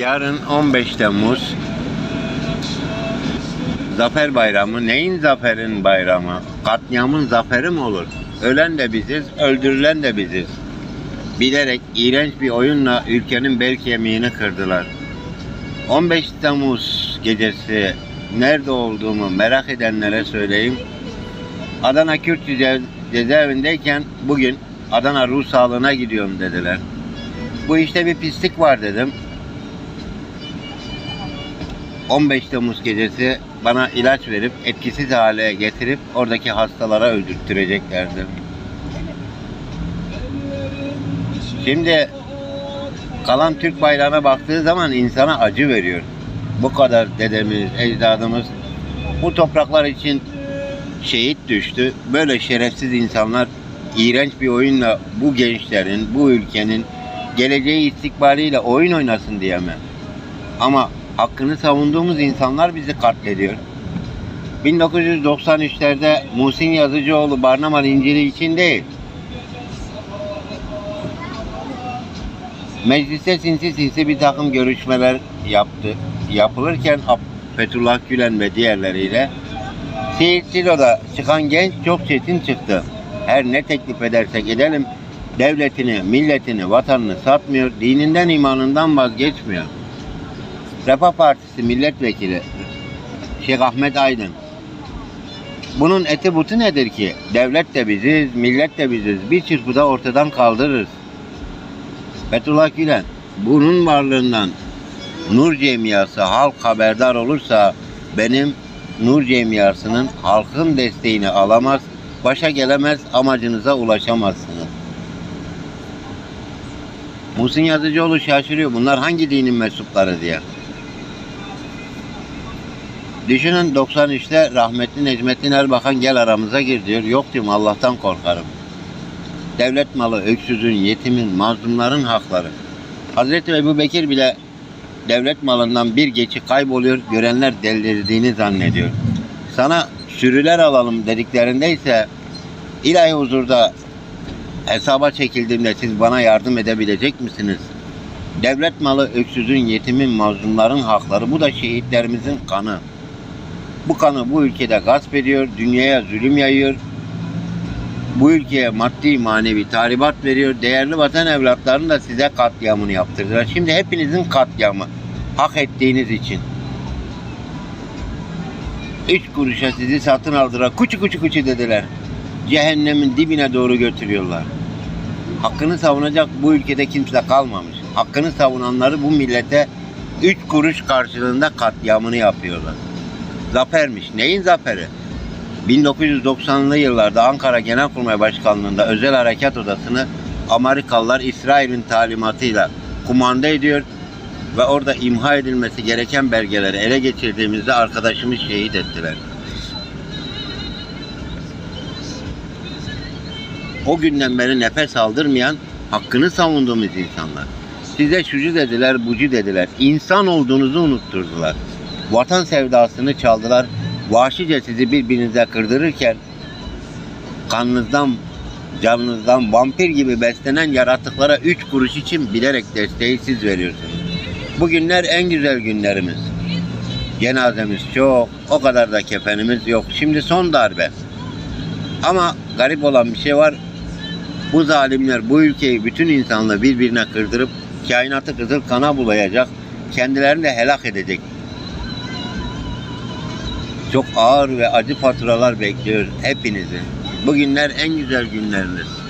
Yarın 15 Temmuz Zafer Bayramı. Neyin zaferin bayramı? Katliamın zaferi mi olur? Ölen de biziz, öldürülen de biziz. Bilerek iğrenç bir oyunla ülkenin bel kemiğini kırdılar. 15 Temmuz gecesi nerede olduğumu merak edenlere söyleyeyim. Adana Kürt cezaevindeyken bugün Adana Ruh Sağlığı'na gidiyorum dediler. Bu işte bir pislik var dedim. 15 Temmuz gecesi bana ilaç verip etkisiz hale getirip oradaki hastalara öldürttüreceklerdi. Şimdi kalan Türk bayrağına baktığı zaman insana acı veriyor. Bu kadar dedemiz, ecdadımız bu topraklar için şehit düştü. Böyle şerefsiz insanlar iğrenç bir oyunla bu gençlerin, bu ülkenin geleceği istikbaliyle oyun oynasın diye mi? Ama hakkını savunduğumuz insanlar bizi katlediyor. 1993'lerde Muhsin Yazıcıoğlu Barnama İncili için değil, mecliste sinsi sinsi bir takım görüşmeler yaptı. Yapılırken Fethullah Gülen ve diğerleriyle Siirt Silo'da çıkan genç çok çetin çıktı. Her ne teklif edersek edelim devletini, milletini, vatanını satmıyor, dininden imanından vazgeçmiyor. Refah Partisi milletvekili Şeyh Ahmet Aydın. Bunun eti butu nedir ki? Devlet de biziz, millet de biziz. Bir çırpıda ortadan kaldırırız. Fethullah Gülen bunun varlığından Nur Cemiyası halk haberdar olursa benim Nur Cemiyası'nın halkın desteğini alamaz, başa gelemez, amacınıza ulaşamazsınız. Muhsin Yazıcıoğlu şaşırıyor. Bunlar hangi dinin mensupları diye. Düşünün 93'te rahmetli Necmettin Erbakan gel aramıza gir diyor. Yok diyorum Allah'tan korkarım. Devlet malı, öksüzün, yetimin, mazlumların hakları. Hazreti Ebu Bekir bile devlet malından bir geçi kayboluyor, görenler delirdiğini zannediyor. Sana sürüler alalım dediklerinde ise ilahi huzurda hesaba çekildiğimde siz bana yardım edebilecek misiniz? Devlet malı, öksüzün, yetimin, mazlumların hakları. Bu da şehitlerimizin kanı. Bu kanı bu ülkede gasp ediyor, dünyaya zulüm yayıyor. Bu ülkeye maddi manevi tahribat veriyor. Değerli vatan evlatlarının da size katliamını yaptırdılar. Şimdi hepinizin katliamı. Hak ettiğiniz için. Üç kuruşa sizi satın aldılar. Kuçu kuçu kuçu dediler. Cehennemin dibine doğru götürüyorlar. Hakkını savunacak bu ülkede kimse kalmamış. Hakkını savunanları bu millete üç kuruş karşılığında katliamını yapıyorlar. Zafermiş. Neyin zaferi? 1990'lı yıllarda Ankara Genelkurmay Başkanlığı'nda özel harekat odasını Amerikalılar İsrail'in talimatıyla kumanda ediyor ve orada imha edilmesi gereken belgeleri ele geçirdiğimizde arkadaşımız şehit ettiler. O günden beri nefes aldırmayan hakkını savunduğumuz insanlar. Size şucu dediler, bucu dediler. İnsan olduğunuzu unutturdular. Vatan sevdasını çaldılar. Vahşice sizi birbirinize kırdırırken kanınızdan, canınızdan vampir gibi beslenen yaratıklara üç kuruş için bilerek desteği siz veriyorsunuz. Bugünler en güzel günlerimiz. Cenazemiz çok, o kadar da kefenimiz yok. Şimdi son darbe. Ama garip olan bir şey var. Bu zalimler bu ülkeyi bütün insanlığı birbirine kırdırıp kainatı kızıl kana bulayacak. Kendilerini de helak edecek. Çok ağır ve acı faturalar bekliyor hepinizi. Bugünler en güzel günleriniz.